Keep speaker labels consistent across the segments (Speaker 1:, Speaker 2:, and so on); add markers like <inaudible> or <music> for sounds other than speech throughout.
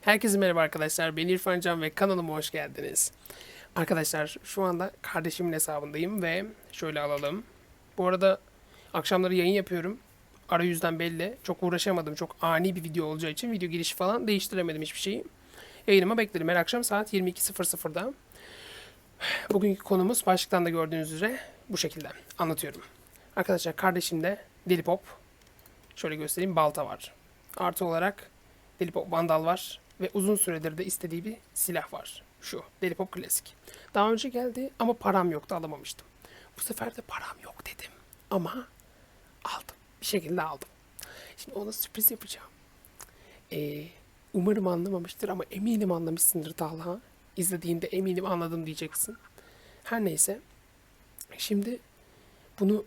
Speaker 1: Herkese merhaba arkadaşlar. Ben İrfan Can ve kanalıma hoş geldiniz. Arkadaşlar şu anda kardeşimin hesabındayım ve şöyle alalım. Bu arada akşamları yayın yapıyorum. Arayüzden belli. Çok uğraşamadım. Çok ani bir video olacağı için video girişi falan değiştiremedim hiçbir şeyi. Yayınıma beklerim. Her akşam saat 22.00'da. Bugünkü konumuz başlıktan da gördüğünüz üzere bu şekilde anlatıyorum. Arkadaşlar kardeşimde Deli Pop, şöyle göstereyim balta var. Artı olarak Deli Pop Vandal var ve uzun süredir de istediği bir silah var. Şu Deli Pop Klasik. Daha önce geldi ama param yoktu alamamıştım. Bu sefer de param yok dedim ama aldım. Bir şekilde aldım. Şimdi ona sürpriz yapacağım. Ee, umarım anlamamıştır ama eminim anlamışsındır Talha. İzlediğinde eminim anladım diyeceksin. Her neyse. Şimdi bunu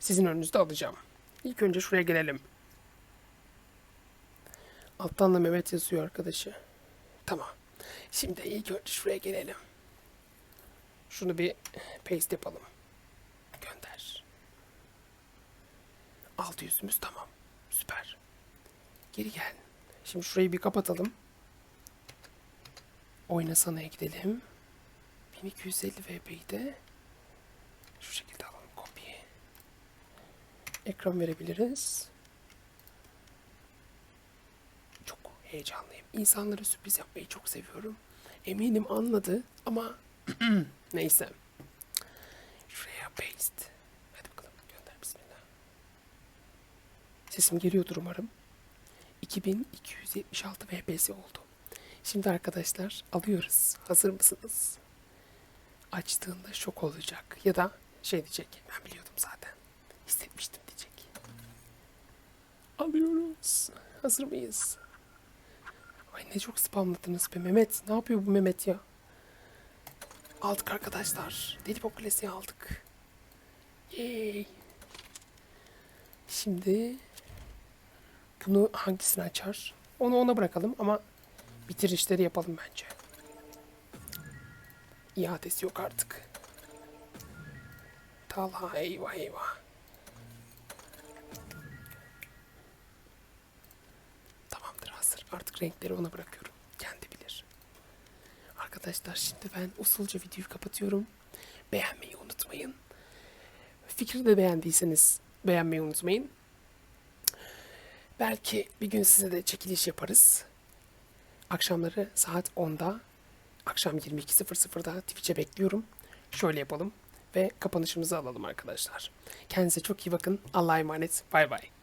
Speaker 1: sizin önünüzde alacağım. İlk önce şuraya gelelim. Alttan da Mehmet yazıyor arkadaşı. Tamam. Şimdi ilk önce şuraya gelelim. Şunu bir paste yapalım. Gönder. 600'ümüz tamam. Süper. Geri gel. Şimdi şurayı bir kapatalım. Oynasana'ya gidelim. 1250 VP'yi de şu şekilde alalım kopya. Ekran verebiliriz. Çok heyecanlıyım. İnsanlara sürpriz yapmayı çok seviyorum. Eminim anladı ama <clears throat> neyse. Şuraya paste. Hadi bakalım gönder bismillah. Sesim geliyordur umarım. 2276 VPS oldu. Şimdi arkadaşlar alıyoruz. Hazır mısınız? Açtığında şok olacak. Ya da şey diyecek. Ben biliyordum zaten. Hissetmiştim diyecek. Alıyoruz. Hazır mıyız? Ay ne çok spamladınız be Mehmet. Ne yapıyor bu Mehmet ya? Aldık arkadaşlar. Deli Pop Klasiği aldık. Yay. Şimdi bunu hangisini açar? Onu ona bırakalım ama bitirişleri yapalım bence. İadesi yok artık. Talha eyvah eyvah. Renkleri ona bırakıyorum. Kendi bilir. Arkadaşlar şimdi ben usulca videoyu kapatıyorum. Beğenmeyi unutmayın. Fikri de beğendiyseniz beğenmeyi unutmayın. Belki bir gün size de çekiliş yaparız. Akşamları saat 10'da, akşam 22.00'da Twitch'e bekliyorum. Şöyle yapalım ve kapanışımızı alalım arkadaşlar. Kendinize çok iyi bakın. Allah'a emanet. Bay bay.